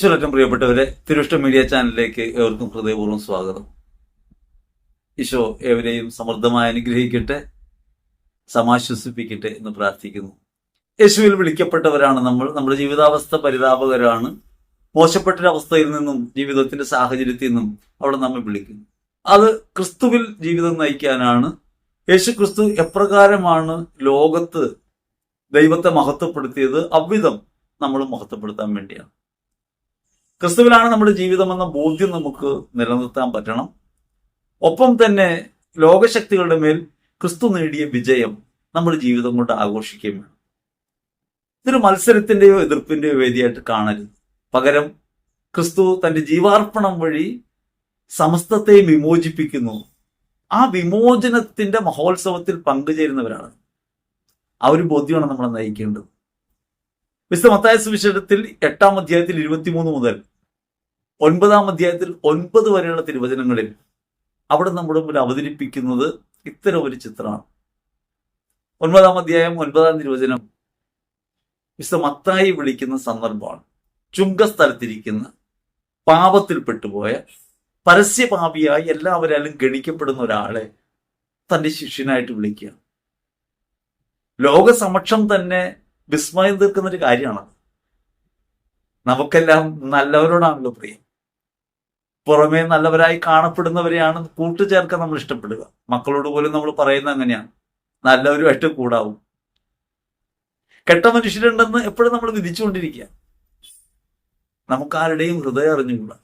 ഈശ്വരറ്റം പ്രിയപ്പെട്ടവരെ തിരുഷ്ട മീഡിയ ചാനലിലേക്ക് ഏവർക്കും ഹൃദയപൂർവം സ്വാഗതം. ഈശോ ഏവരെയും സമൃദ്ധമായി അനുഗ്രഹിക്കട്ടെ സമാശ്വസിപ്പിക്കട്ടെ എന്ന് പ്രാർത്ഥിക്കുന്നു. യേശുവിൽ വിളിക്കപ്പെട്ടവരാണ് നമ്മൾ. നമ്മുടെ ജീവിതാവസ്ഥ പരിതാപകരാണ്. മോശപ്പെട്ടൊരവസ്ഥയിൽ നിന്നും ജീവിതത്തിന്റെ സാഹചര്യത്തിൽ നിന്നും അവിടെ നമ്മെ വിളിക്കുന്നു. അത് ക്രിസ്തുവിൽ ജീവിതം നയിക്കാനാണ്. യേശു ക്രിസ്തു എപ്രകാരമാണ് ലോകത്ത് ദൈവത്തെ മഹത്വപ്പെടുത്തിയത്? അവിധം നമ്മൾ മഹത്വപ്പെടുത്താൻ വേണ്ടിയാണ്. ക്രിസ്തുവിലാണ് നമ്മുടെ ജീവിതമെന്ന ബോധ്യം നമുക്ക് നിലനിർത്താൻ പറ്റണം. ഒപ്പം തന്നെ ലോകശക്തികളുടെ മേൽ ക്രിസ്തു നേടിയ വിജയം നമ്മുടെ ജീവിതം കൊണ്ട് ആഘോഷിക്കുകയും വേണം. ഇതൊരു മത്സരത്തിന്റെയോ എതിർപ്പിന്റെയോ വേദിയായിട്ട് കാണരുത്. പകരം ക്രിസ്തു തന്റെ ജീവാർപ്പണം വഴി സമസ്തത്തെ വിമോചിപ്പിക്കുന്നു. ആ വിമോചനത്തിന്റെ മഹോത്സവത്തിൽ പങ്കുചേരുന്നവരാണ്. ആ ഒരു ബോധ്യമാണ് നമ്മളെ നയിക്കേണ്ടത്. വിശുദ്ധ മത്തായ സുവിശേഷത്തിൽ എട്ടാം അധ്യായത്തിൽ ഇരുപത്തിമൂന്ന് മുതൽ ഒൻപതാം അധ്യായത്തിൽ ഒൻപത് വരെയുള്ള തിരുവചനങ്ങളിൽ അവിടെ നമ്മുടെ മുമ്പിൽ അവതരിപ്പിക്കുന്നത് ഇത്തരം ഒരു ചിത്രമാണ്. ഒൻപതാം അധ്യായം ഒൻപതാം തിരുവചനം വിശുദ്ധ മത്തായി വിളിക്കുന്ന സന്ദർഭമാണ്. ചുങ്കസ്ഥലത്തിരിക്കുന്ന പാപത്തിൽ പെട്ടുപോയ പരസ്യപാപിയായി എല്ലാവരാലും ഗണിക്കപ്പെടുന്ന ഒരാളെ തന്റെ ശിഷ്യനായിട്ട് വിളിക്കുക. ലോകസമക്ഷം തന്നെ വിസ്മയം തീർക്കുന്ന ഒരു കാര്യമാണ് നമുക്കെല്ലാം നല്ലവരോടാണല്ലോ പ്രിയം. പുറമേ നല്ലവരായി കാണപ്പെടുന്നവരെയാണ് കൂട്ടുചേർക്കാൻ നമ്മൾ ഇഷ്ടപ്പെടുക. മക്കളോട് പോലും നമ്മൾ പറയുന്നത് അങ്ങനെയാണ്. നല്ലവരുമായിട്ട് കൂടാവും. കെട്ട മനുഷ്യരുണ്ടെന്ന് എപ്പോഴും നമ്മൾ വിധിച്ചുകൊണ്ടിരിക്കുക. നമുക്കാരുടെയും ഹൃദയം അറിഞ്ഞുകൂടാ.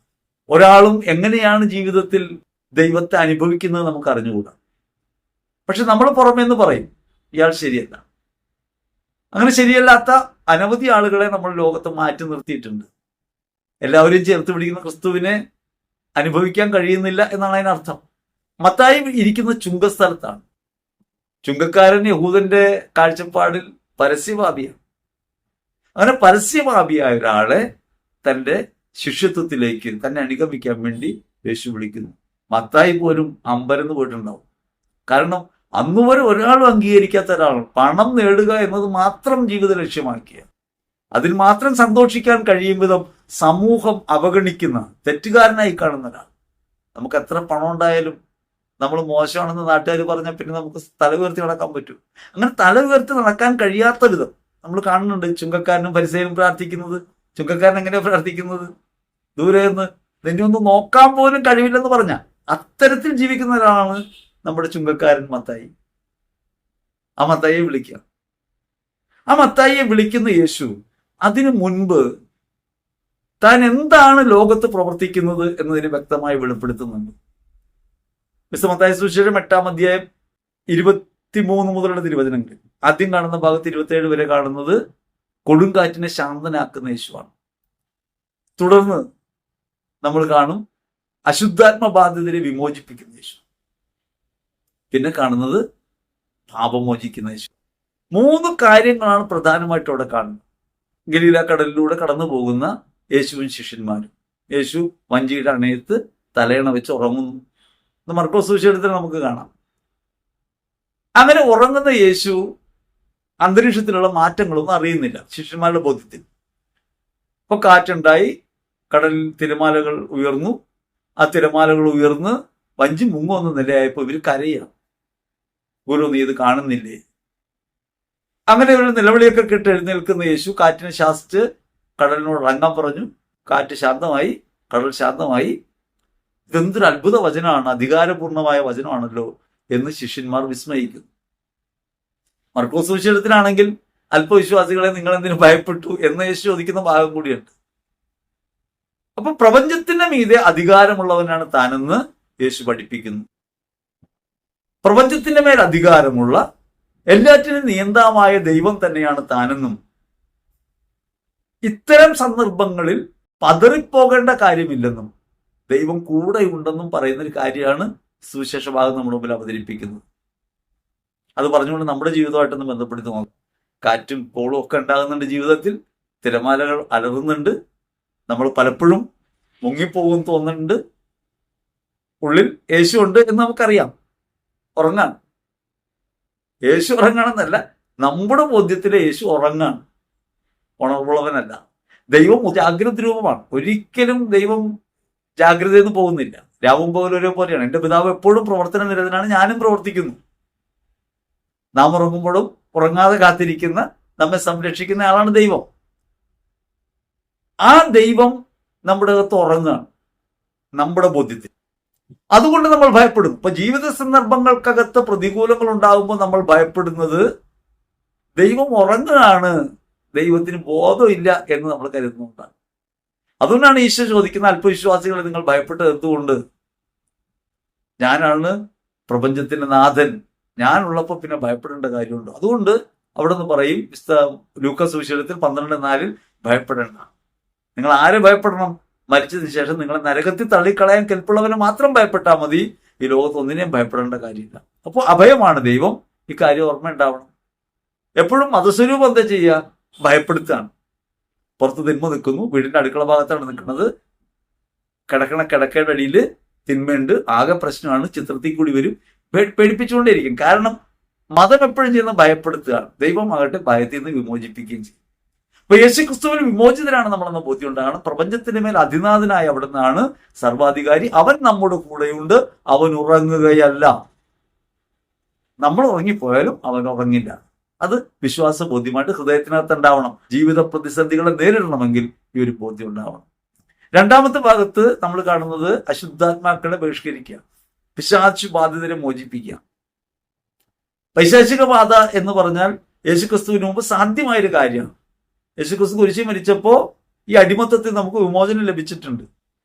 ഒരാളും എങ്ങനെയാണ് ജീവിതത്തിൽ ദൈവത്തെ അനുഭവിക്കുന്നത് നമുക്ക് അറിഞ്ഞുകൂടാ. പക്ഷെ നമ്മൾ പുറമേന്ന് പറയും ഇയാൾ ശരിയല്ല. അങ്ങനെ ശരിയല്ലാത്ത അനവധി ആളുകളെ നമ്മൾ ലോകത്ത് മാറ്റി നിർത്തിയിട്ടുണ്ട്. എല്ലാവരും ചേർത്ത് പിടിക്കുന്ന ക്രിസ്തുവിനെ അനുഭവിക്കാൻ കഴിയുന്നില്ല എന്നാണ് അതിനർത്ഥം മത്തായി ഇരിക്കുന്ന ചുങ്കസ്ഥലത്താണ്. ചുങ്കക്കാരൻ യഹൂദന്റെ കാഴ്ചപ്പാടിൽ പരസ്യവാദിയാണ്. അങ്ങനെ പരസ്യവാദിയായ ഒരാളെ തന്റെ ശിഷ്യത്വത്തിലേക്ക് തന്നെ അനുഗമിക്കാൻ വേണ്ടി യേശു വിളിക്കുന്നു. മത്തായി പോലും അമ്പരന്ന് പോയിട്ടുണ്ടാവും. കാരണം അന്നുവരെ ഒരാളും അംഗീകരിക്കാത്ത ഒരാളാണ്. പണം നേടുക എന്നത് മാത്രം ജീവിത ലക്ഷ്യമാക്കിയ അതിൽ മാത്രം സന്തോഷിക്കാൻ കഴിയും വിധം സമൂഹം അവഗണിക്കുന്ന തെറ്റുകാരനായി കാണുന്ന ഒരാൾ. നമുക്ക് എത്ര പണം ഉണ്ടായാലും നമ്മൾ മോശമാണെന്ന് നാട്ടുകാർ പറഞ്ഞാൽ പിന്നെ നമുക്ക് തല ഉയർത്തി നടക്കാൻ പറ്റും. അങ്ങനെ തല ഉയർത്തി നടക്കാൻ കഴിയാത്ത വിധം നമ്മൾ കാണുന്നുണ്ട്. ചുങ്കക്കാരനും പരിസരം പ്രാർത്ഥിക്കുന്നത്. ചുങ്കക്കാരൻ എങ്ങനെയാണ് പ്രാർത്ഥിക്കുന്നത്? ദൂരെ നിന്ന് നിന്നെ ഒന്ന് നോക്കാൻ പോലും കഴിവില്ലെന്ന് പറഞ്ഞ അത്തരത്തിൽ ജീവിക്കുന്ന ഒരാളാണ് നമ്മുടെ ചുങ്കക്കാരൻ മത്തായി. ആ മത്തായിയെ വിളിക്കുക. ആ മത്തായിയെ വിളിക്കുന്ന യേശു അതിനു മുൻപ് താൻ എന്താണ് ലോകത്ത് പ്രവർത്തിക്കുന്നത് എന്നതിന് വ്യക്തമായി വെളിപ്പെടുത്തുന്നുണ്ട്. മിസ്റ്റർ മത്തായ സുശേഷം എട്ടാം അധ്യായം ഇരുപത്തിമൂന്ന് മുതലുള്ള തിരുവചനങ്ങൾ ആദ്യം കാണുന്ന ഭാഗത്ത് ഇരുപത്തിയേഴ് വരെ കാണുന്നത് കൊടുങ്കാറ്റിനെ ശാന്തനാക്കുന്ന യേശുവാണ്. തുടർന്ന് നമ്മൾ കാണും അശുദ്ധാത്മബാധിതരെ വിമോചിപ്പിക്കുന്ന യേശു. പിന്നെ കാണുന്നത് പാപമോചിക്കുന്ന യേശു. മൂന്ന് കാര്യങ്ങളാണ് പ്രധാനമായിട്ടും അവിടെ കാണുന്നത്. ഗലീല കടലിലൂടെ കടന്നു പോകുന്ന യേശുവും ശിഷ്യന്മാരും. യേശു വഞ്ചിയുടെ അണയത്ത് തലയണ വെച്ച് ഉറങ്ങുന്നു. എന്ന് മർക്കോസ് വിഷയത്തിൽ നമുക്ക് കാണാം. അങ്ങനെ ഉറങ്ങുന്ന യേശു അന്തരീക്ഷത്തിലുള്ള മാറ്റങ്ങളൊന്നും അറിയുന്നില്ല ശിഷ്യന്മാരുടെ ബോധ്യത്തിൽ. അപ്പൊ കാറ്റുണ്ടായി കടലിൽ തിരമാലകൾ ഉയർന്നു. ആ തിരമാലകൾ ഉയർന്ന് വഞ്ചി മുങ്ങുന്ന നിലയായപ്പോൾ ഇവർ കരയാണ്. ഗുരു നീ ഇത് കാണുന്നില്ലേ? അങ്ങനെ ഒരു നിലവിളിയൊക്കെ കിട്ട് എഴുന്നേൽക്കുന്ന യേശു കാറ്റിനെ ശാസിച്ച് കടലിനോട് ഇറങ്ങാൻ പറഞ്ഞു. കാറ്റ് ശാന്തമായി കടൽ ശാന്തമായി. ഇതെന്തൊരു അത്ഭുത വചനമാണ്. അധികാരപൂർണമായ വചനമാണല്ലോ എന്ന് ശിഷ്യന്മാർ വിസ്മയിക്കുന്നു. മർക്കോസ് വിശേഷത്തിലാണെങ്കിൽ അല്പവിശ്വാസികളെ നിങ്ങൾ എന്തിനു ഭയപ്പെട്ടു എന്ന് യേശു ചോദിക്കുന്ന ഭാഗം കൂടിയുണ്ട്. അപ്പൊ പ്രപഞ്ചത്തിന്റെ മീതെ അധികാരമുള്ളവനാണ് താനെന്ന് യേശു പഠിപ്പിക്കുന്നു. പ്രപഞ്ചത്തിന്റെ മേൽ അധികാരമുള്ള എല്ലാറ്റിനും നിയന്താമായ ദൈവം തന്നെയാണ് താനെന്നും ഇത്തരം സന്ദർഭങ്ങളിൽ പതറിപ്പോകേണ്ട കാര്യമില്ലെന്നും ദൈവം കൂടെ ഉണ്ടെന്നും പറയുന്ന ഒരു കാര്യമാണ് സുവിശേഷ ഭാഗം നമ്മുടെ മുമ്പിൽ അവതരിപ്പിക്കുന്നത്. അത് പറഞ്ഞുകൊണ്ട് നമ്മുടെ ജീവിതമായിട്ടൊന്ന് ബന്ധപ്പെടുത്തി നോക്കാം. കാറ്റും കോളും ഒക്കെ ഉണ്ടാകുന്നുണ്ട് ജീവിതത്തിൽ. തിരമാലകൾ അലറുന്നുണ്ട്. നമ്മൾ പലപ്പോഴും മുങ്ങിപ്പോകും തോന്നുന്നുണ്ട്. ഉള്ളിൽ യേശു ഉണ്ട് എന്ന് നമുക്കറിയാം. ഉറങ്ങാൻ. യേശു ഉറങ്ങണമെന്നല്ല നമ്മുടെ ബോധ്യത്തിലെ യേശു ഉറങ്ങാണ്. ഉണർവുള്ളവനല്ല. ദൈവം ജാഗ്രത രൂപമാണ്. ഒരിക്കലും ദൈവം ജാഗ്രതയെന്ന് പോകുന്നില്ല. രാവും പകലും പോലെയാണ്. എന്റെ പിതാവ് എപ്പോഴും പ്രവർത്തന നിരതനാണ്. ഞാനും പ്രവർത്തിക്കുന്നു. നാം ഉറങ്ങുമ്പോഴും ഉറങ്ങാതെ കാത്തിരിക്കുന്ന നമ്മെ സംരക്ഷിക്കുന്ന ആളാണ് ദൈവം. ആ ദൈവം നമ്മുടെ അകത്ത് ഉറങ്ങുകയാണ് നമ്മുടെ ബോധ്യത്തിൽ. അതുകൊണ്ട് നമ്മൾ ഭയപ്പെടുന്നു ഇപ്പൊ ജീവിത സന്ദർഭങ്ങൾക്കകത്ത് പ്രതികൂലങ്ങൾ ഉണ്ടാകുമ്പോൾ നമ്മൾ ഭയപ്പെടുന്നത് ദൈവം ഉറങ്ങുകയാണ് ദൈവത്തിന് ബോധമില്ല എന്ന് നമ്മൾ കരുതുന്നുണ്ടാണ് അതുകൊണ്ടാണ് ഈശോ ചോദിക്കുന്ന അല്പവിശ്വാസികളെ നിങ്ങൾ ഭയപ്പെട്ടത് എന്തുകൊണ്ട് ഞാനാണ് പ്രപഞ്ചത്തിന്റെ നാഥൻ ഞാനുള്ളപ്പോൾ പിന്നെ ഭയപ്പെടേണ്ട കാര്യമുണ്ടോ. അതുകൊണ്ട് അവിടെ നിന്ന് പറയും ലൂക്കസ് സുവിശേഷത്തിൽ പന്ത്രണ്ട് നാലിൽ ഭയപ്പെടേണ്ട. നിങ്ങൾ ആരെ ഭയപ്പെടണം? മരിച്ചതിന് ശേഷം നിങ്ങളെ നരകത്തിൽ തള്ളിക്കളയാൻ കെൽപ്പുള്ളവനെ മാത്രം ഭയപ്പെട്ടാൽ മതി. ഈ ലോകത്തൊന്നിനെയും ഭയപ്പെടേണ്ട കാര്യമില്ല. അപ്പോൾ അഭയമാണ് ദൈവം ഈ കാര്യം ഓർമ്മ ഉണ്ടാവണം എപ്പോഴും മതസ്വരൂപം എന്താ ചെയ്യുക? ഭയപ്പെടുത്തുകയാണ് പുറത്ത് തിന്മ നിൽക്കുന്നു. വീടിന്റെ അടുക്കള ഭാഗത്താണ് നിൽക്കുന്നത്. കിടക്കണ കിടക്കയുടെ അടിയിൽ തിന്മയുണ്ട്. ആകെ പ്രശ്നമാണ്. ചിത്രത്തിൽ കൂടി വരും. പേടിപ്പിച്ചുകൊണ്ടേയിരിക്കും. കാരണം മതം എപ്പോഴും ചെയ്യുന്ന ഭയപ്പെടുത്തുകയാണ്. ദൈവം ആകട്ടെ ഭയത്തിൽ നിന്ന് വിമോചിപ്പിക്കുകയും ചെയ്യും. അപ്പൊ യേശു ക്രിസ്തുവിന് വിമോചിതരാണ് നമ്മളെന്ന ബോധ്യം ഉണ്ടാകണം പ്രപഞ്ചത്തിന്റെ മേൽ അധിനാഥനായ അവിടെ നിന്നാണ് സർവാധികാരി. അവൻ നമ്മുടെ കൂടെയുണ്ട്. അവൻ ഉറങ്ങുകയല്ല. നമ്മൾ ഉറങ്ങിപ്പോയാലും അവൻ ഉറങ്ങില്ല. അത് വിശ്വാസ ബോധ്യമായിട്ട് ഹൃദയത്തിനകത്ത് ഉണ്ടാവണം ജീവിത പ്രതിസന്ധികളെ നേരിടണമെങ്കിൽ ഈ ഒരു ബോധ്യം ഉണ്ടാവണം. രണ്ടാമത്തെ ഭാഗത്ത് നമ്മൾ കാണുന്നത് അശുദ്ധാത്മാക്കളെ ബഹിഷ്കരിക്കുക. പിശാചു ബാധിതരെ മോചിപ്പിക്കുക. പൈശാചിക ബാധ എന്ന് പറഞ്ഞാൽ യേശുക്രിസ്തുവിന് മുമ്പ് സാധ്യമായൊരു കാര്യമാണ്. യേശുക്രിസ്തു കുരിശി മരിച്ചപ്പോൾ ഈ അടിമത്തത്തിൽ നമുക്ക് വിമോചനം ലഭിച്ചിട്ടുണ്ട്.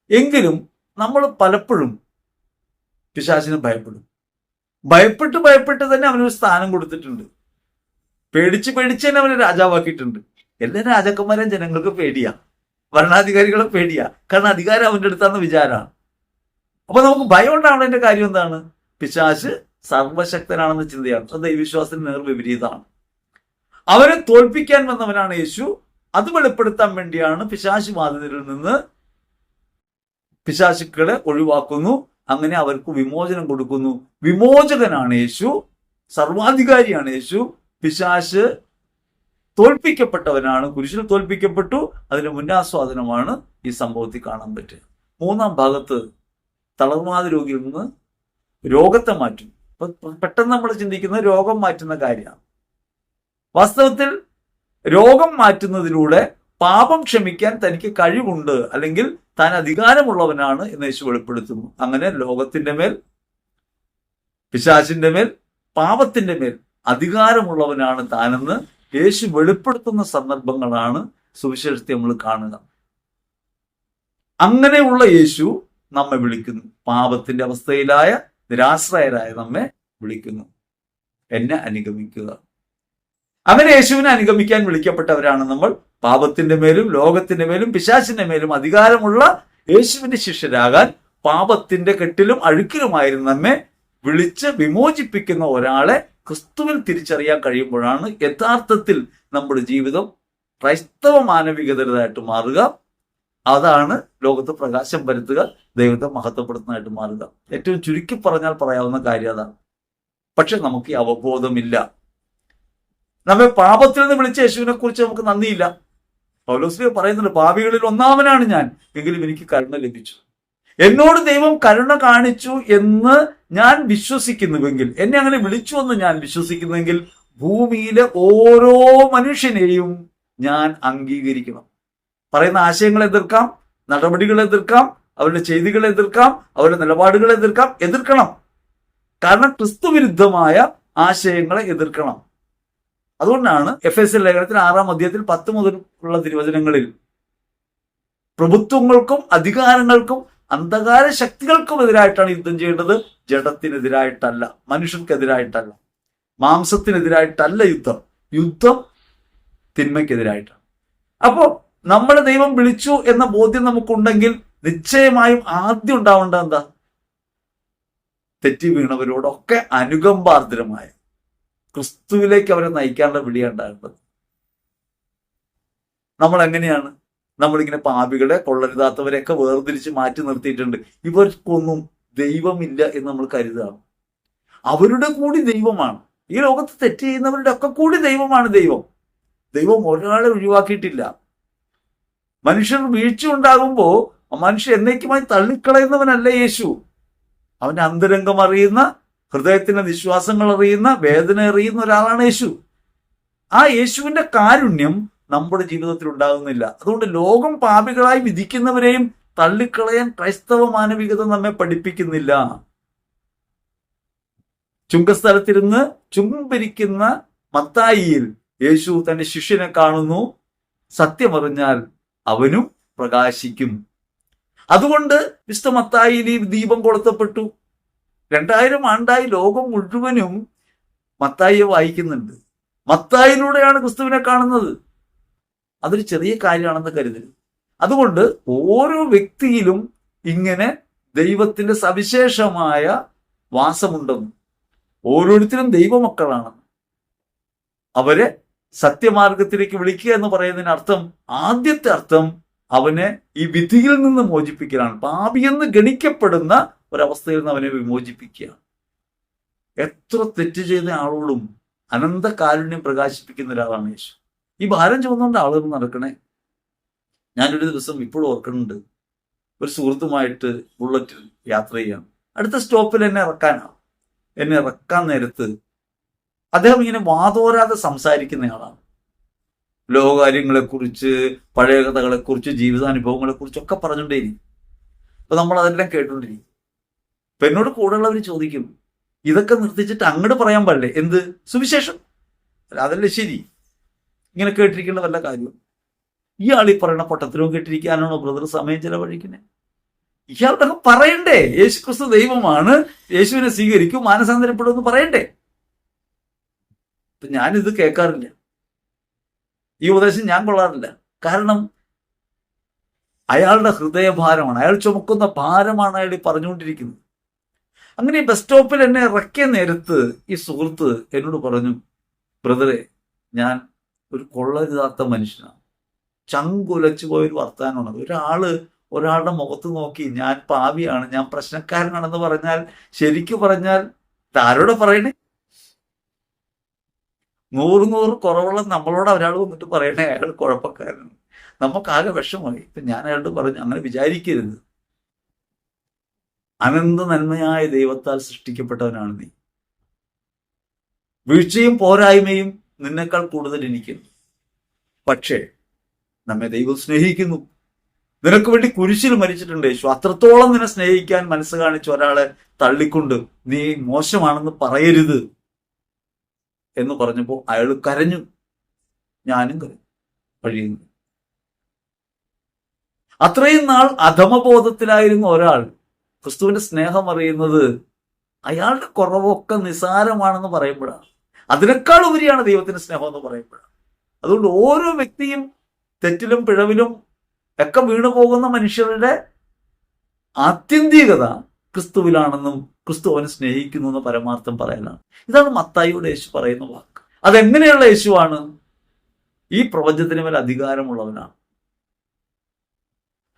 എങ്കിലും നമ്മൾ പലപ്പോഴും പിശാചിനെ ഭയപ്പെടും. ഭയപ്പെട്ട് ഭയപ്പെട്ട് തന്നെ അവനൊരു സ്ഥാനം കൊടുത്തിട്ടുണ്ട്. പേടിച്ച് പേടിച്ച് തന്നെ അവനെ രാജാവാക്കിയിട്ടുണ്ട്. എല്ലാ രാജാക്കന്മാരെയും ജനങ്ങൾക്ക് പേടിയാ. ഭരണാധികാരികളെ പേടിയാ. കാരണം അധികാരം അവന്റെ അടുത്താന്ന് വിചാരമാണ്. അപ്പൊ നമുക്ക് ഭയം എന്റെ കാര്യം എന്താണ്? പിശാശ് സർവശക്തനാണെന്ന ചിന്തയാണ്. അത് ദൈവവിശ്വാസത്തിന് നേർ വിപരീതമാണ്. അവരെ തോൽപ്പിക്കാൻ വന്നവനാണ് യേശു. അത് വെളിപ്പെടുത്താൻ വേണ്ടിയാണ് പിശാശ് ബാധിതരിൽ നിന്ന് പിശാശുക്കളെ ഒഴിവാക്കുന്നു. അങ്ങനെ അവർക്ക് വിമോചനം കൊടുക്കുന്നു. വിമോചകനാണ് യേശു. സർവാധികാരിയാണ് യേശു. പിശാശ് തോൽപ്പിക്കപ്പെട്ടവനാണ് കുരിശിൽ തോൽപ്പിക്കപ്പെട്ടു അതിന്റെ മുന്നാസ്വാദനമാണ് ഈ സംഭവത്തിൽ കാണാൻ പറ്റുക. മൂന്നാം ഭാഗത്ത് തളർമാത രോഗിയിൽ നിന്ന് രോഗത്തെ മാറ്റും. പെട്ടെന്ന് നമ്മൾ ചിന്തിക്കുന്ന രോഗം മാറ്റുന്ന കാര്യമാണ്. വാസ്തവത്തിൽ രോഗം മാറ്റുന്നതിലൂടെ പാപം ക്ഷമിക്കാൻ തനിക്ക് കഴിവുണ്ട് അല്ലെങ്കിൽ താൻ അധികാരമുള്ളവനാണ് എന്ന് യേശു വെളിപ്പെടുത്തുന്നു. അങ്ങനെ ലോകത്തിന്റെ മേൽ പിശാചിന്റെ മേൽ പാപത്തിന്റെ മേൽ അധികാരമുള്ളവനാണ് താനെന്ന് യേശു വെളിപ്പെടുത്തുന്ന സന്ദർഭങ്ങളാണ് സുവിശേഷത്തെ നമ്മൾ കാണുക. അങ്ങനെയുള്ള യേശു നമ്മെ വിളിക്കുന്നു. പാപത്തിന്റെ അവസ്ഥയിലായ നിരാശ്രയരായ നമ്മെ വിളിക്കുന്നു. എന്നെ അനുഗമിക്കുക. അങ്ങനെ യേശുവിനെ അനുഗമിക്കാൻ വിളിക്കപ്പെട്ടവരാണ് നമ്മൾ. പാപത്തിന്റെ മേലും ലോകത്തിന്റെ മേലും പിശാചിന്റെ മേലും അധികാരമുള്ള യേശുവിന്റെ ശിഷ്യരാകാൻ പാപത്തിന്റെ കെട്ടിലും അഴുക്കിലുമായിരുന്നു നമ്മെ വിളിച്ച് വിമോചിപ്പിക്കുന്ന ഒരാളെ ക്രിസ്തുവിൽ തിരിച്ചറിയാൻ കഴിയുമ്പോഴാണ് യഥാർത്ഥത്തിൽ നമ്മുടെ ജീവിതം ക്രൈസ്തവ മാനവികതരതായിട്ട് മാറുക. അതാണ് ലോകത്ത് പ്രകാശം വരുത്തുക ദൈവത്തെ മഹത്വപ്പെടുത്തുന്നതായിട്ട് മാറുക. ഏറ്റവും ചുരുക്കി പറഞ്ഞാൽ പറയാവുന്ന കാര്യം അതാണ് പക്ഷെ നമുക്ക് ഈ അവബോധമില്ല. നമ്മെ പാപത്തിൽ നിന്ന് വിളിച്ച യേശുവിനെ കുറിച്ച് നമുക്ക് നന്ദിയില്ല. പൗലോസ്ലിയ പറയുന്നുണ്ട് ഭാവികളിൽ ഒന്നാമനാണ് ഞാൻ. എങ്കിലും എനിക്ക് കരുണ ലഭിച്ചു. എന്നോട് ദൈവം കരുണ കാണിച്ചു എന്ന് ഞാൻ വിശ്വസിക്കുന്നുവെങ്കിൽ എന്നെ അങ്ങനെ വിളിച്ചു എന്ന് ഞാൻ വിശ്വസിക്കുന്നുവെങ്കിൽ ഭൂമിയിലെ ഓരോ മനുഷ്യനെയും ഞാൻ അംഗീകരിക്കണം. പറയുന്ന ആശയങ്ങളെ എതിർക്കാം നടപടികളെ എതിർക്കാം അവരുടെ ചെയ്തികളെ എതിർക്കാം അവരുടെ നിലപാടുകളെ എതിർക്കാം എതിർക്കണം. കാരണം ക്രിസ്തുവിരുദ്ധമായ ആശയങ്ങളെ എതിർക്കണം. അതുകൊണ്ടാണ് എഫ് എസ് എൽ ലേഖനത്തിൽ ആറാം അധ്യായത്തിൽ പത്ത് മുതൽ ഉള്ള തിരുവചനങ്ങളിൽ പ്രഭുത്വങ്ങൾക്കും അധികാരങ്ങൾക്കും അന്ധകാര ശക്തികൾക്കും എതിരായിട്ടാണ് യുദ്ധം ചെയ്യേണ്ടത്. ജഡത്തിനെതിരായിട്ടല്ല മനുഷ്യർക്കെതിരായിട്ടല്ല മാംസത്തിനെതിരായിട്ടല്ല യുദ്ധം. യുദ്ധം തിന്മയ്ക്കെതിരായിട്ടാണ്. അപ്പോ നമ്മളെ ദൈവം വിളിച്ചു എന്ന ബോധ്യം നമുക്കുണ്ടെങ്കിൽ നിശ്ചയമായും ആദ്യം ഉണ്ടാവേണ്ട എന്താ? തെറ്റി വീണവരോടൊക്കെ അനുകമ്പാർദ്രമായ ക്രിസ്തുവിലേക്ക് അവരെ നയിക്കാനുള്ള വിളിയാണ് ഉണ്ടാകേണ്ടത്. നമ്മൾ എങ്ങനെയാണ് നമ്മളിങ്ങനെ പാപികളെ കൊള്ളരുതാത്തവരെയൊക്കെ വേർതിരിച്ച് മാറ്റി നിർത്തിയിട്ടുണ്ട്. ഇവർക്കൊന്നും ദൈവമില്ല എന്ന് നമ്മൾ കരുതുക. അവരുടെ കൂടി ദൈവമാണ്. ഈ ലോകത്ത് തെറ്റ് ചെയ്യുന്നവരുടെ ഒക്കെ കൂടി ദൈവമാണ് ദൈവം. ദൈവം ഒരാളെ ഒഴിവാക്കിയിട്ടില്ല. മനുഷ്യർ വീഴ്ച ഉണ്ടാകുമ്പോൾ മനുഷ്യൻ എന്നേക്കുമായി തള്ളിക്കളയുന്നവനല്ല യേശു. അവന്റെ അന്തരംഗം അറിയുന്ന ഹൃദയത്തിന്റെ നിശ്വാസങ്ങൾ അറിയുന്ന വേദന അറിയുന്ന ഒരാളാണ് യേശു. ആ യേശുവിന്റെ കാരുണ്യം നമ്മുടെ ജീവിതത്തിൽ ഉണ്ടാകുന്നില്ല. അതുകൊണ്ട് ലോകം പാപികളായി വിധിക്കുന്നവരെയും തള്ളിക്കളയാൻ ക്രൈസ്തവ മാനവികത നമ്മെ പഠിപ്പിക്കുന്നില്ല. ചുങ്കസ്ഥലത്തിരുന്ന് ചുംബരിക്കുന്ന മത്തായിയിൽ യേശു തന്റെ ശിഷ്യനെ കാണുന്നു. സത്യമറിഞ്ഞാൽ അവനും പ്രകാശിക്കും. അതുകൊണ്ട് വിശുദ്ധ മത്തായിയിൽ ഈ ദീപം കൊളുത്തപ്പെട്ടു. രണ്ടായിരം ആണ്ടായി ലോകം മുഴുവനും മത്തായിയെ വായിക്കുന്നുണ്ട്. മത്തായിലൂടെയാണ് ക്രിസ്തുവിനെ കാണുന്നത്. അതൊരു ചെറിയ കാര്യമാണെന്ന് കരുതരുത്. അതുകൊണ്ട് ഓരോ വ്യക്തിയിലും ഇങ്ങനെ ദൈവത്തിന്റെ സവിശേഷമായ വാസമുണ്ടെന്നും ഓരോരുത്തരും ദൈവമക്കളാണ് അവരെ സത്യമാർഗത്തിലേക്ക് വിളിക്കുക എന്ന് പറയുന്നതിന് അർത്ഥം ആദ്യത്തെ അർത്ഥം അവനെ ഈ വിധിയിൽ നിന്ന് മോചിപ്പിക്കലാണ്. പാപിയെന്ന് ഗണിക്കപ്പെടുന്ന ഒരവസ്ഥയിൽ നിന്ന് അവനെ വിമോചിപ്പിക്കുകയാണ്. എത്ര തെറ്റ് ചെയ്ത അനന്ത കാരുണ്യം പ്രകാശിപ്പിക്കുന്ന ഒരാളാണ് യേശു. ഈ ഭാരം ചുമന്നുകൊണ്ട് ആളുകൾ നടക്കണേ. ഞാനൊരു ദിവസം ഇപ്പോഴും ഓർക്കുന്നുണ്ട്. ഒരു സുഹൃത്തുമായിട്ട് ബുള്ളറ്റിൽ യാത്ര ചെയ്യാം അടുത്ത സ്റ്റോപ്പിൽ എന്നെ ഇറക്കാനാണ് എന്നെ ഇറക്കാൻ നേരത്ത് അദ്ദേഹം ഇങ്ങനെ വാതോരാതെ സംസാരിക്കുന്നയാളാണ് ലോകകാര്യങ്ങളെക്കുറിച്ച് പഴയ കഥകളെക്കുറിച്ച് ജീവിതാനുഭവങ്ങളെക്കുറിച്ചൊക്കെ പറഞ്ഞുകൊണ്ടേയിരിക്കും. അപ്പൊ നമ്മൾ അതെല്ലാം കേട്ടുകൊണ്ടിരിക്കും. അപ്പൊ എന്നോട് കൂടെയുള്ളവർ ചോദിക്കും ഇതൊക്കെ നിർത്തിച്ചിട്ട് അങ്ങോട്ട് പറയാൻ പാടില്ലേ? എന്ത്? സുവിശേഷം? അതല്ലേ ശരി. ഇങ്ങനെ കേട്ടിരിക്കേണ്ട വല്ല കാര്യം. ഇയാൾ ഈ പറയുന്ന പൊട്ടത്തിലും കേട്ടിരിക്കാനാണോ ബ്രദർ സമയം ചെലവഴിക്കുന്നത് ഇയാളുടെ പറയണ്ടേ? യേശു ക്രിസ്തു ദൈവമാണ്. യേശുവിനെ സ്വീകരിക്കും മാനസാന്തരപ്പെടും എന്ന് പറയണ്ടേ? ഞാനിത് കേൾക്കാറില്ല. ഈ ഉപദേശം ഞാൻ കൊള്ളാറില്ല. കാരണം അയാളുടെ ഹൃദയഭാരമാണ്. അയാൾ ചുമക്കുന്ന ഭാരമാണ് അയാൾ പറഞ്ഞുകൊണ്ടിരിക്കുന്നത്. അങ്ങനെ ബസ് സ്റ്റോപ്പിൽ എന്നെ ഇറക്കിയ നേരത്ത് ഈ സുഹൃത്ത് എന്നോട് പറഞ്ഞു ബ്രദറെ ഞാൻ ഒരു കൊള്ളരുതാത്ത മനുഷ്യനാണ്. ചങ്കുലച്ചു പോയൊരു വർത്താനമാണ്. ഒരാൾ ഒരാളുടെ മുഖത്ത് നോക്കി ഞാൻ പാവിയാണ് ഞാൻ പ്രശ്നക്കാരനാണെന്ന് പറഞ്ഞാൽ ശരിക്കു പറഞ്ഞാൽ താരോട് പറയണേ? നൂറ് നൂറ് കുറവുള്ള നമ്മളോട് ഒരാൾ വന്നിട്ട് പറയണേ അയാൾ കുഴപ്പക്കാരനാണ്. നമുക്കാകെ വിഷമായി ഇപ്പൊ ഞാൻ അയാളോട് പറഞ്ഞു അങ്ങനെ വിചാരിക്കരുത്. അനന്ത നന്മയായ ദൈവത്താൽ സൃഷ്ടിക്കപ്പെട്ടവനാണ് നീ. വീഴ്ചയും പോരായ്മയും നിന്നേക്കാൾ കൂടുതൽ എനിക്കുന്നു പക്ഷേ നമ്മെ ദൈവം സ്നേഹിക്കുന്നു. നിനക്ക് വേണ്ടി കുരിശിൽ മരിച്ചിട്ടുണ്ട്. യേശു അത്രത്തോളം നിന്നെ സ്നേഹിക്കാൻ മനസ്സ് കാണിച്ച ഒരാളെ തള്ളിക്കൊണ്ട് നീ മോശമാണെന്ന് പറയരുത് എന്ന് പറഞ്ഞപ്പോൾ അയാൾ കരഞ്ഞു. ഞാനും കരഞ്ഞു. കഴിയുന്നു അത്രയും നാൾ അധമബോധത്തിലായിരുന്ന ഒരാൾ ക്രിസ്തുവിന്റെ സ്നേഹം അറിയുന്നത് അയാളുടെ കുറവൊക്കെ നിസാരമാണെന്ന് പറയുമ്പോഴാണ്. അതിനേക്കാൾ ഉപരിയാണ് ദൈവത്തിന്റെ സ്നേഹം എന്ന് പറയുമ്പോൾ അതുകൊണ്ട് ഓരോ വ്യക്തിയും തെറ്റിലും പിഴവിലും ഒക്കെ വീണു പോകുന്ന മനുഷ്യരുടെ ആത്യന്തികത ക്രിസ്തുവിലാണെന്നും ക്രിസ്തു അവനെ സ്നേഹിക്കുന്നു എന്ന് പരമാർത്ഥം പറയുന്നതാണ് ഇതാണ് മത്തായിയുടെ യേശു പറയുന്ന വാക്ക്. അതെങ്ങനെയുള്ള യേശുവാണ്? ഈ പ്രപഞ്ചത്തിന് മേൽ അധികാരമുള്ളവനാണ്.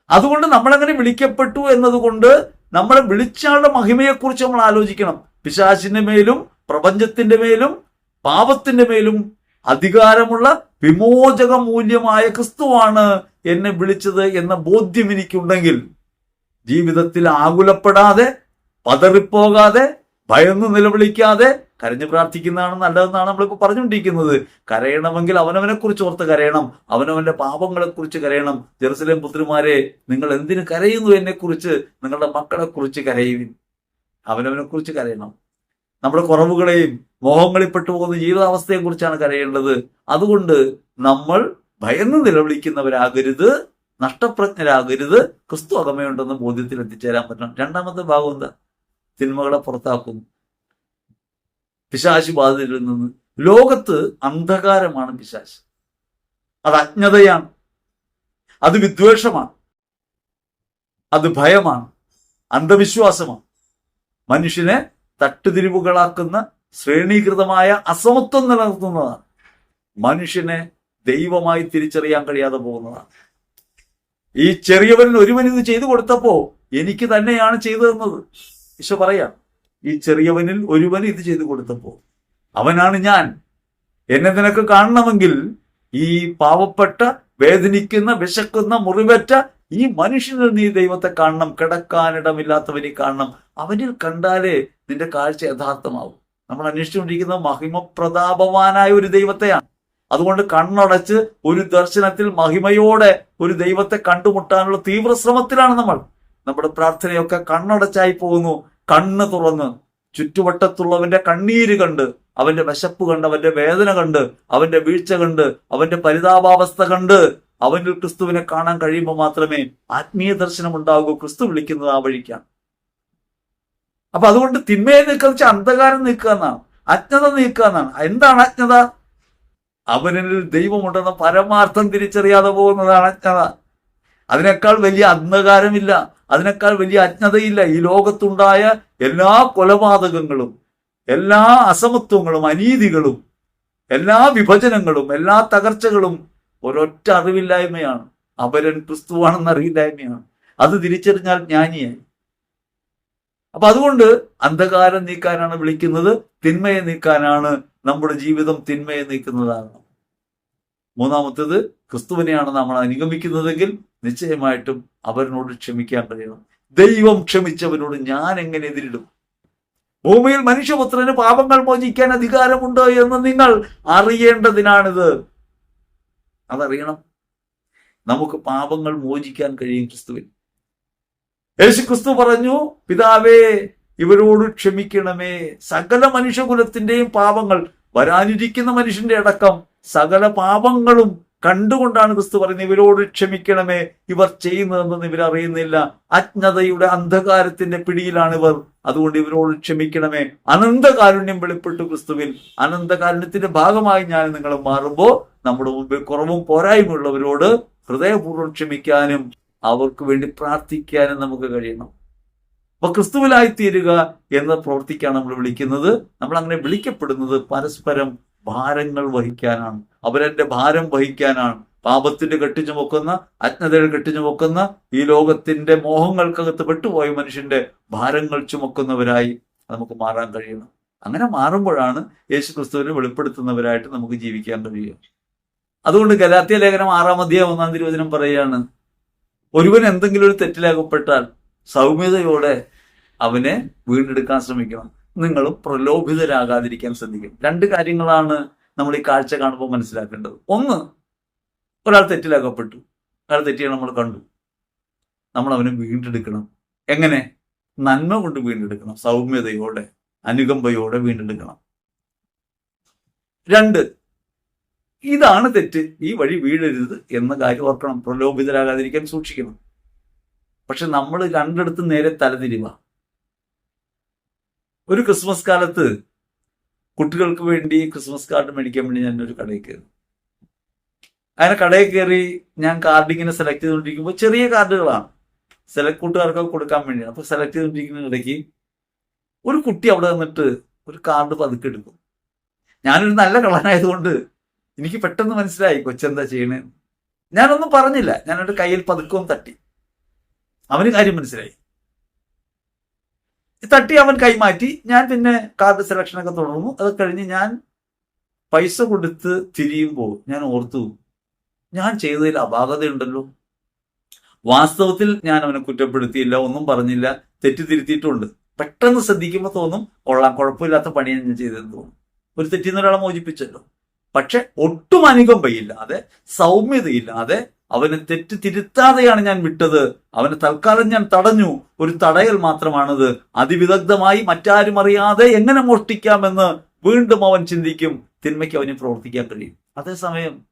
അതുകൊണ്ട് നമ്മളെങ്ങനെ വിളിക്കപ്പെട്ടു എന്നതുകൊണ്ട് നമ്മളെ വിളിച്ചാളുടെ മഹിമയെക്കുറിച്ച് നമ്മൾ ആലോചിക്കണം. പിശാചിന്റെ മേലും പ്രപഞ്ചത്തിന്റെ മേലും പാപത്തിന്റെ മേലും അധികാരമുള്ള വിമോചക മൂല്യമായ ക്രിസ്തുവാണ് എന്നെ വിളിച്ചത് എന്ന ബോധ്യം എനിക്കുണ്ടെങ്കിൽ ജീവിതത്തിൽ ആകുലപ്പെടാതെ പതറിപ്പോകാതെ ഭയന്ന് നിലവിളിക്കാതെ കരഞ്ഞു പ്രാർത്ഥിക്കുന്നതാണ് നല്ലതെന്നാണ് നമ്മളിപ്പോൾ പറഞ്ഞുകൊണ്ടിരിക്കുന്നത്. കരയണമെങ്കിൽ അവനവനെ കുറിച്ച് ഓർത്ത് കരയണം. അവനവന്റെ പാപങ്ങളെ കുറിച്ച് കരയണം. ജെറുസലേം പുത്രിമാരെ നിങ്ങൾ എന്തിനു കരയുന്നു എന്നെ കുറിച്ച് നിങ്ങളുടെ മക്കളെ കുറിച്ച് കരയുവിൻ. അവനവനെ കുറിച്ച് കരയണം. നമ്മുടെ കുറവുകളെയും മോഹങ്ങളിൽ പെട്ടുപോകുന്ന ജീവിതാവസ്ഥയെ കുറിച്ചാണ് കരയേണ്ടത്. അതുകൊണ്ട് നമ്മൾ ഭയന്ന് നിലവിളിക്കുന്നവരാകരുത് നഷ്ടപ്രജ്ഞരാകരുത്. ക്രിസ്തു അകമയുണ്ടെന്ന ബോധ്യത്തിൽ എത്തിച്ചേരാൻ പറ്റണം. രണ്ടാമത്തെ ഭാഗം എന്താ? സിനിമകളെ പുറത്താക്കുന്നു പിശാശി ബാധിതരിൽ നിന്ന്. ലോകത്ത് അന്ധകാരമാണ് പിശാശ്. അത് അജ്ഞതയാണ്. അത് വിദ്വേഷമാണ്. അത് ഭയമാണ്. അന്ധവിശ്വാസമാണ്. മനുഷ്യനെ തട്ടുതിരിവുകളാക്കുന്ന ശ്രേണീകൃതമായ അസമത്വം നിലനിർത്തുന്നതാണ്. മനുഷ്യനെ ദൈവമായി തിരിച്ചറിയാൻ കഴിയാതെ പോകുന്നതാണ്. ഈ ചെറിയവനിൽ ഒരുവൻ ഇത് ചെയ്തു കൊടുത്തപ്പോ എനിക്ക് തന്നെയാണ് ചെയ്തു തന്നത് ഈശോ പറയാം ഈ ചെറിയവനിൽ ഒരുവൻ ഇത് ചെയ്തു കൊടുത്തപ്പോ അവനാണ് ഞാൻ. എന്നെ നിനക്ക് കാണണമെങ്കിൽ ഈ പാവപ്പെട്ട വേദനിക്കുന്ന വിശക്കുന്ന മുറിവറ്റ ഈ മനുഷ്യനിൽ നീ ദൈവത്തെ കാണണം. കിടക്കാനിടമില്ലാത്തവനെ കാണണം. അവനിൽ കണ്ടാലേ നിന്റെ കാഴ്ച യഥാർത്ഥമാവും. നമ്മൾ അന്വേഷിച്ചുകൊണ്ടിരിക്കുന്നത് മഹിമപ്രതാപവാനായ ഒരു ദൈവത്തെയാണ്. അതുകൊണ്ട് കണ്ണടച്ച് ഒരു ദർശനത്തിൽ മഹിമയോടെ ഒരു ദൈവത്തെ കണ്ടുമുട്ടാനുള്ള തീവ്ര ശ്രമത്തിലാണ് നമ്മൾ. നമ്മുടെ പ്രാർത്ഥനയൊക്കെ കണ്ണടച്ചായി പോകുന്നു. കണ്ണ് തുറന്ന് ചുറ്റുവട്ടത്തുള്ളവന്റെ കണ്ണീര് കണ്ട് അവന്റെ വിശപ്പ് കണ്ട് അവന്റെ വേദന കണ്ട് അവന്റെ വീഴ്ച കണ്ട് അവന്റെ പരിതാപാവസ്ഥ കണ്ട് അവനിൽ ക്രിസ്തുവിനെ കാണാൻ കഴിയുമ്പോൾ മാത്രമേ ആത്മീയ ദർശനം ഉണ്ടാകൂ ക്രിസ്തു വിളിക്കുന്നത് ആ വഴിക്കാണ്. അപ്പൊ അതുകൊണ്ട് തിന്മയെ നീക്കുക വെച്ചാൽ അന്ധകാരം നീക്കുക എന്നാണ്. അജ്ഞത നീക്കുക എന്നാണ്. എന്താണ് അജ്ഞത? അവനിൽ ദൈവമുണ്ടെന്ന പരമാർത്ഥം തിരിച്ചറിയാതെ പോകുന്നതാണ് അജ്ഞത. അതിനേക്കാൾ വലിയ അന്ധകാരമില്ല. അതിനേക്കാൾ വലിയ അജ്ഞതയില്ല. ഈ ലോകത്തുണ്ടായ എല്ലാ കൊലപാതകങ്ങളും എല്ലാ അസമത്വങ്ങളും അനീതികളും എല്ലാ വിഭജനങ്ങളും എല്ലാ തകർച്ചകളും ഒരൊറ്റ അറിവില്ലായ്മയാണ്. അപരൻ ക്രിസ്തുവാണെന്ന് അറിയില്ലായ്മയാണ് അത് തിരിച്ചറിഞ്ഞാൽ ജ്ഞാനിയായി. അപ്പൊ അതുകൊണ്ട് അന്ധകാരം നീക്കാനാണ് വിളിക്കുന്നത് തിന്മയെ നീക്കാനാണ് നമ്മുടെ ജീവിതം തിന്മയെ നീക്കുന്നതാണ്. മൂന്നാമത്തേത് ക്രിസ്തുവിനെയാണ് നമ്മൾ അനുഗമിക്കുന്നതെങ്കിൽ നിശ്ചയമായിട്ടും അവരിനോട് ക്ഷമിക്കാൻ കഴിയണം. ദൈവം ക്ഷമിച്ചവനോട് ഞാൻ എങ്ങനെ എതിരിടും? ഭൂമിയിൽ മനുഷ്യപുത്രന് പാപങ്ങൾ മോചിക്കാൻ അധികാരമുണ്ട് എന്ന് നിങ്ങൾ അറിയേണ്ടതിനാണിത്. അതറിയണം. നമുക്ക് പാപങ്ങൾ മോചിക്കാൻ കഴിയും ക്രിസ്തുവിൽ. യേശു ക്രിസ്തു പറഞ്ഞു പിതാവേ ഇവരോട് ക്ഷമിക്കണമേ. സകല മനുഷ്യകുലത്തിന്റെയും പാപങ്ങൾ വരാനിരിക്കുന്ന മനുഷ്യന്റെ അടക്കം സകല പാപങ്ങളും കണ്ടുകൊണ്ടാണ് ക്രിസ്തു പറയുന്നത് ഇവരോട് ക്ഷമിക്കണമേ. ഇവർ ചെയ്യുന്നതെന്ന് ഇവർ അറിയുന്നില്ല. അജ്ഞതയുടെ അന്ധകാരത്തിന്റെ പിടിയിലാണ് ഇവർ. അതുകൊണ്ട് ഇവരോട് ക്ഷമിക്കണമേ. അനന്തകാരുണ്യം വെളിപ്പെട്ടു ക്രിസ്തുവിൽ. അനന്തകാരുണ്യത്തിന്റെ ഭാഗമായി ഞാൻ നിങ്ങൾ മാറുമ്പോൾ നമ്മുടെ മുമ്പിൽ കുറവും പോരായ്മയുള്ളവരോട് ഹൃദയപൂർവം ക്ഷമിക്കാനും അവർക്ക് വേണ്ടി പ്രാർത്ഥിക്കാനും നമുക്ക് കഴിയണം. അപ്പൊ ക്രിസ്തുവിലായി തീരുക എന്ന പ്രവർത്തിക്കാണ് നമ്മൾ വിളിക്കുന്നത്. നമ്മൾ അങ്ങനെ വിളിക്കപ്പെടുന്നത് പരസ്പരം ഭാരങ്ങൾ വഹിക്കാനാണ്. അവരെന്റെ ഭാരം വഹിക്കാനാണ്. പാപത്തിന്റെ കെട്ടിച്ചുമൊക്കുന്ന അജ്ഞതയുടെ കെട്ടിച്ചുമൊക്കുന്ന ഈ ലോകത്തിന്റെ മോഹങ്ങൾക്കകത്ത് പെട്ടുപോയ മനുഷ്യന്റെ ഭാരങ്ങൾ ചുമക്കുന്നവരായി നമുക്ക് മാറാൻ കഴിയണം. അങ്ങനെ മാറുമ്പോഴാണ് യേശു ക്രിസ്തുവിനെ വെളിപ്പെടുത്തുന്നവരായിട്ട് നമുക്ക് ജീവിക്കാൻ കഴിയുക. അതുകൊണ്ട് ഗലാത്തിയ ലേഖനം ആറാം അധ്യായം ഒന്നാം തിരുവചനം പറയുകയാണ് ഒരുവൻ എന്തെങ്കിലും ഒരു തെറ്റിലാകപ്പെട്ടാൽ സൗമ്യതയോടെ അവനെ വീണ്ടെടുക്കാൻ ശ്രമിക്കണം. നിങ്ങളും പ്രലോഭിതരാകാതിരിക്കാൻ ശ്രദ്ധിക്കും രണ്ട് കാര്യങ്ങളാണ് നമ്മൾ ഈ കാഴ്ച കാണുമ്പോൾ മനസ്സിലാക്കേണ്ടത്. ഒന്ന് ഒരാൾ തെറ്റിലകപ്പെട്ടു. ഒരാൾ തെറ്റിയെ നമ്മൾ കണ്ടു. നമ്മൾ അവനെ വീണ്ടെടുക്കണം. എങ്ങനെ? നന്മ കൊണ്ട് വീണ്ടെടുക്കണം. സൗമ്യതയോടെ അനുകമ്പയോടെ വീണ്ടെടുക്കണം. രണ്ട് ഇതാണ് തെറ്റ്. ഈ വഴി വീഴരുത് എന്ന കാര്യം ഓർക്കണം. പ്രലോഭിതരാകാതിരിക്കാൻ സൂക്ഷിക്കണം. പക്ഷെ നമ്മൾ രണ്ടിടത്ത് നേരെ തലതിരിവ. ഒരു ക്രിസ്മസ് കാലത്ത് കുട്ടികൾക്ക് വേണ്ടി ക്രിസ്മസ് കാർഡ് മേടിക്കാൻ വേണ്ടി ഞാൻ ഒരു കടയിൽ കയറി. അങ്ങനെ കടയിൽ കയറി ഞാൻ കാർഡ് ഇങ്ങനെ സെലക്ട് ചെയ്തുകൊണ്ടിരിക്കുമ്പോൾ ചെറിയ കാർഡുകളാണ്. സെലക്ട് കൂട്ടുകാർക്കൊക്കെ കൊടുക്കാൻ വേണ്ടിയാണ്. അപ്പൊ സെലക്ട് ചെയ്തുകൊണ്ടിരിക്കുന്ന ഇടയ്ക്ക് ഒരു കുട്ടി അവിടെ നിന്നിട്ട് ഒരു കാർഡ് പതുക്കെ എടുക്കും. ഞാനൊരു നല്ല കളനായതുകൊണ്ട് എനിക്ക് പെട്ടെന്ന് മനസ്സിലായി കൊച്ചെന്താ ചെയ്യണേ. ഞാനൊന്നും പറഞ്ഞില്ല. ഞാൻ ഞാനൊരു കയ്യിൽ പതുക്കവും തട്ടി. അവന് കാര്യം മനസ്സിലായി. തട്ടി അവൻ കൈമാറ്റി ഞാൻ പിന്നെ കാർഡ് സെലക്ഷനൊക്കെ തുടർന്നു. അത് കഴിഞ്ഞ് ഞാൻ പൈസ കൊടുത്ത് തിരിയുമ്പോൾ ഞാൻ ഓർത്തു ഞാൻ ചെയ്തതിൽ അപാകതയുണ്ടല്ലോ. വാസ്തവത്തിൽ ഞാൻ അവനെ കുറ്റപ്പെടുത്തിയില്ല ഒന്നും പറഞ്ഞില്ല തെറ്റിതിരുത്തിയിട്ടുണ്ട്. പെട്ടെന്ന് ശ്രദ്ധിക്കുമ്പോൾ തോന്നും കൊള്ളാം കുഴപ്പമില്ലാത്ത പണിയാണ് ഞാൻ ചെയ്തതെന്ന് തോന്നും. ഒരു തെറ്റിന്ന് ഒരാളെ മോചിപ്പിച്ചല്ലോ. പക്ഷെ ഒട്ടും അനുകമ്പയില്ലാതെ സൗമ്യതയില്ലാതെ അവനെ തെറ്റ് തിരുത്താതെയാണ് ഞാൻ വിട്ടത്. അവനെ തൽക്കാലം ഞാൻ തടഞ്ഞു. ഒരു തടയൽ മാത്രമാണത്. അതിവിദഗ്ധമായി മറ്റാരും അറിയാതെ എങ്ങനെ മോഷ്ടിക്കാമെന്ന് വീണ്ടും അവൻ ചിന്തിക്കും. തിന്മയ്ക്ക് അവന് പ്രവർത്തിക്കാൻ കഴിയും. അതേസമയം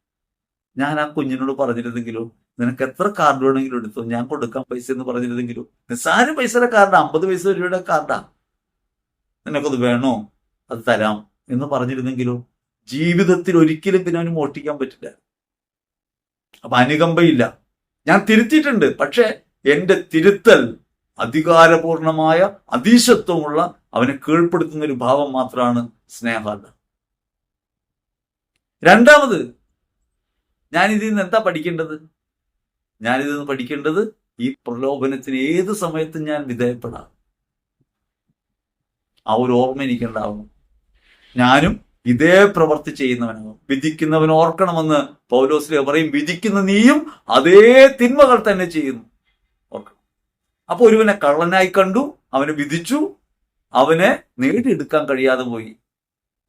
ഞാൻ ആ കുഞ്ഞിനോട് പറഞ്ഞിരുന്നെങ്കിലോ നിനക്ക് എത്ര കാർഡ് വേണമെങ്കിലും എടുത്തോ? ഞാൻ കൊടുക്കാം പൈസ എന്ന് പറഞ്ഞിരുന്നെങ്കിലോ? നിസ്സാര പൈസയുടെ കാർഡാ. അമ്പത് പൈസ രൂപയുടെ കാർഡാ. നിനക്കത് വേണോ? അത് തരാം. എന്ന് പറഞ്ഞിരുന്നെങ്കിലോ ജീവിതത്തിൽ ഒരിക്കലും പിന്നെ അവന് മോഷ്ടിക്കാൻ പറ്റില്ല. അപ്പൊ അനുകമ്പയില്ല. ഞാൻ തിരുത്തിയിട്ടുണ്ട്. പക്ഷെ എന്റെ തിരുത്തൽ അധികാരപൂർണമായ അതീശത്വമുള്ള അവനെ കീഴ്പ്പെടുത്തുന്ന ഒരു ഭാവം മാത്രമാണ് സ്നേഹാദ രണ്ടാമത് ഞാൻ നിന്ന് എന്താ പഠിക്കേണ്ടത്? ഞാൻ നിന്ന് പഠിക്കേണ്ടത് ഈ പ്രലോഭനത്തിന് ഏത് സമയത്തും ഞാൻ വിധേയപ്പെടാം. ആ ഒരു ഓർമ്മ എനിക്കുണ്ടാവണം. ഞാനും ഇതേ പ്രവൃത്തി ചെയ്യുന്നവനാകും വിധിക്കുന്നവൻ ഓർക്കണമെന്ന് പൗലോസിലെ പറയും. വിധിക്കുന്ന നീയും അതേ തിന്മകൾ തന്നെ ചെയ്യുന്നു. ഓർക്കണം. അപ്പൊ ഒരുവനെ കള്ളനായി കണ്ടു അവനെ വിധിച്ചു അവനെ നേടിയെടുക്കാൻ കഴിയാതെ പോയി.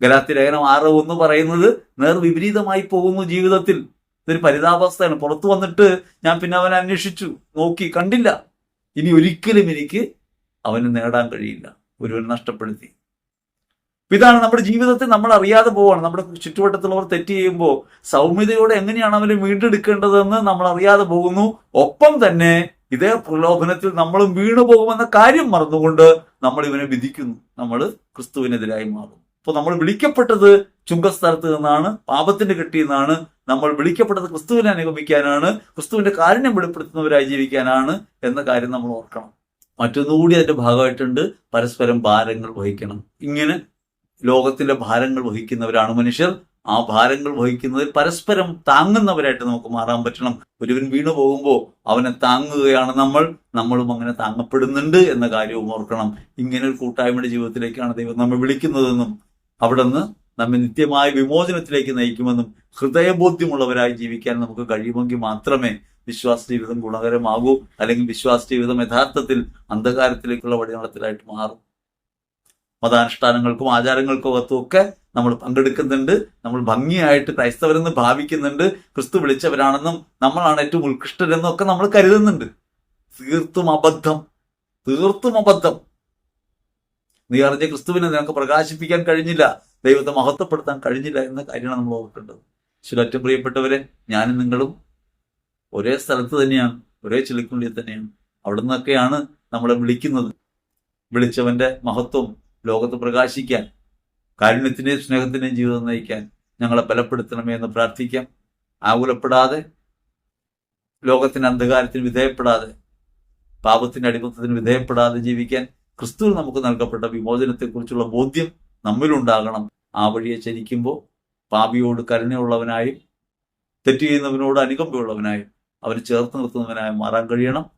ഗലാത്തി ലേഖനം ആറ് ഒന്ന് പറയുന്നത് നേർ വിപരീതമായി പോകുന്നു ജീവിതത്തിൽ. ഇതൊരു പരിതാപാവസ്ഥയാണ്. പുറത്തു വന്നിട്ട് ഞാൻ പിന്നെ അവനെ അന്വേഷിച്ചു നോക്കി കണ്ടില്ല. ഇനി ഒരിക്കലും എനിക്ക് അവന് നേടാൻ കഴിയില്ല. ഒരുവൻ നഷ്ടപ്പെടുത്തി. ഇതാണ് നമ്മുടെ ജീവിതത്തെ നമ്മൾ അറിയാതെ പോവാണ്. നമ്മുടെ ചുറ്റുവട്ടത്തുള്ളവർ തെറ്റ് ചെയ്യുമ്പോൾ സൗമ്യതയോടെ എങ്ങനെയാണ് അവരെ വീണ്ടെടുക്കേണ്ടതെന്ന് നമ്മൾ അറിയാതെ പോകുന്നു. ഒപ്പം തന്നെ ഇതേ പ്രലോഭനത്തിൽ നമ്മളും വീണു പോകുമെന്ന കാര്യം മറന്നുകൊണ്ട് നമ്മൾ ഇവനെ വിധിക്കുന്നു. നമ്മൾ ക്രിസ്തുവിനെതിരായി മാറും അപ്പൊ നമ്മൾ വിളിക്കപ്പെട്ടത് ചുങ്കസ്ഥലത്ത് നിന്നാണ് പാപത്തിന്റെ കെട്ടിയിൽ നമ്മൾ വിളിക്കപ്പെട്ടത് ക്രിസ്തുവിനെ അനുഗമിക്കാനാണ് ക്രിസ്തുവിന്റെ കാരുണ്യം വെളിപ്പെടുത്തുന്നവരായി ജീവിക്കാനാണ് എന്ന കാര്യം നമ്മൾ ഓർക്കണം. മറ്റൊന്നുകൂടി അതിന്റെ ഭാഗമായിട്ടുണ്ട്. പരസ്പരം ഭാരങ്ങൾ വഹിക്കണം. ഇങ്ങനെ ലോകത്തിന്റെ ഭാരങ്ങൾ വഹിക്കുന്നവരാണ് മനുഷ്യർ. ആ ഭാരങ്ങൾ വഹിക്കുന്നതിൽ പരസ്പരം താങ്ങുന്നവരായിട്ട് നമുക്ക് മാറാൻ പറ്റണം. ഒരുവൻ വീണു പോകുമ്പോൾ അവനെ താങ്ങുകയാണ് നമ്മൾ. നമ്മളും അങ്ങനെ താങ്ങപ്പെടുന്നുണ്ട് എന്ന കാര്യവും ഓർക്കണം. ഇങ്ങനെ ഒരു കൂട്ടായ്മയുടെ ജീവിതത്തിലേക്കാണ് ദൈവം നമ്മെ വിളിക്കുന്നതെന്നും അവിടെ നിന്ന് നമ്മെ നിത്യമായ വിമോചനത്തിലേക്ക് നയിക്കുമെന്നും ഹൃദയബോധ്യമുള്ളവരായി ജീവിക്കാൻ നമുക്ക് കഴിയുമെങ്കിൽ മാത്രമേ വിശ്വാസ ജീവിതം ഗുണകരമാകൂ. അല്ലെങ്കിൽ വിശ്വാസ ജീവിതം യഥാർത്ഥത്തിൽ അന്ധകാരത്തിലേക്കുള്ള വഴിനടത്തിലായിട്ട് മാറും. മതാനുഷ്ഠാനങ്ങൾക്കും ആചാരങ്ങൾക്കും അകത്തുമൊക്കെ നമ്മൾ പങ്കെടുക്കുന്നുണ്ട്. നമ്മൾ ഭംഗിയായിട്ട് ക്രൈസ്തവരെന്ന് ഭാവിക്കുന്നുണ്ട്. ക്രിസ്തു വിളിച്ചവരാണെന്നും നമ്മളാണ് ഏറ്റവും ഉത്കൃഷ്ടരെന്നും ഒക്കെ നമ്മൾ കരുതുന്നുണ്ട്. തീർത്തും അബദ്ധം. തീർത്തും അബദ്ധം. നീ അറിഞ്ഞ ക്രിസ്തുവിനെ നിനക്ക് പ്രകാശിപ്പിക്കാൻ കഴിഞ്ഞില്ല. ദൈവത്തെ മഹത്വപ്പെടുത്താൻ കഴിഞ്ഞില്ല എന്ന കാര്യമാണ് നമ്മൾ ഓർക്കേണ്ടത്. ശിലറ്റം പ്രിയപ്പെട്ടവരെ ഞാനും നിങ്ങളും ഒരേ സ്ഥലത്ത് തന്നെയാണ് ഒരേ ചിളിക്കുള്ളിൽ തന്നെയാണ്. അവിടെ നിന്നൊക്കെയാണ് നമ്മളെ വിളിക്കുന്നത്. വിളിച്ചവന്റെ മഹത്വം ലോകത്ത് പ്രകാശിക്കാൻ കാരുണ്യത്തിന്റെയും സ്നേഹത്തിന്റെയും ജീവിതം നയിക്കാൻ ഞങ്ങളെ ബലപ്പെടുത്തണമേ എന്ന് പ്രാർത്ഥിക്കാം. ആകുലപ്പെടാതെ ലോകത്തിന്റെ അന്ധകാരത്തിന് വിധേയപ്പെടാതെ പാപത്തിന്റെ അടിമത്തത്തിന് വിധേയപ്പെടാതെ ജീവിക്കാൻ ക്രിസ്തു നമുക്ക് നൽകപ്പെട്ട വിമോചനത്തെക്കുറിച്ചുള്ള ബോധ്യം നമ്മിലുണ്ടാകണം. ആ വഴിയെ ചരിക്കുമ്പോൾ പാപിയോട് കരുണയുള്ളവനായും തെറ്റ് ചെയ്യുന്നവനോട് അനുകമ്പയുള്ളവനായും അവന് ചേർത്ത് നിർത്തുന്നവനായും മാറാൻ കഴിയണം.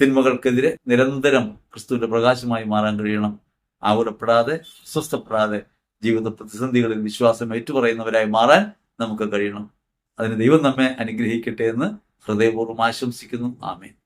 തിന്മകൾക്കെതിരെ നിരന്തരം ക്രിസ്തുവിന്റെ പ്രകാശമായി മാറാൻ കഴിയണം. ആകുലപ്പെടാതെ സ്വസ്ഥപ്പെടാതെ ജീവിത പ്രതിസന്ധികളിൽ വിശ്വാസം ഏറ്റുപറയുന്നവരായി മാറാൻ നമുക്ക് കഴിയണം. അതിന് ദൈവം നമ്മെ അനുഗ്രഹിക്കട്ടെ എന്ന് ഹൃദയപൂർവം ആശംസിക്കുന്നു. ആമേൻ.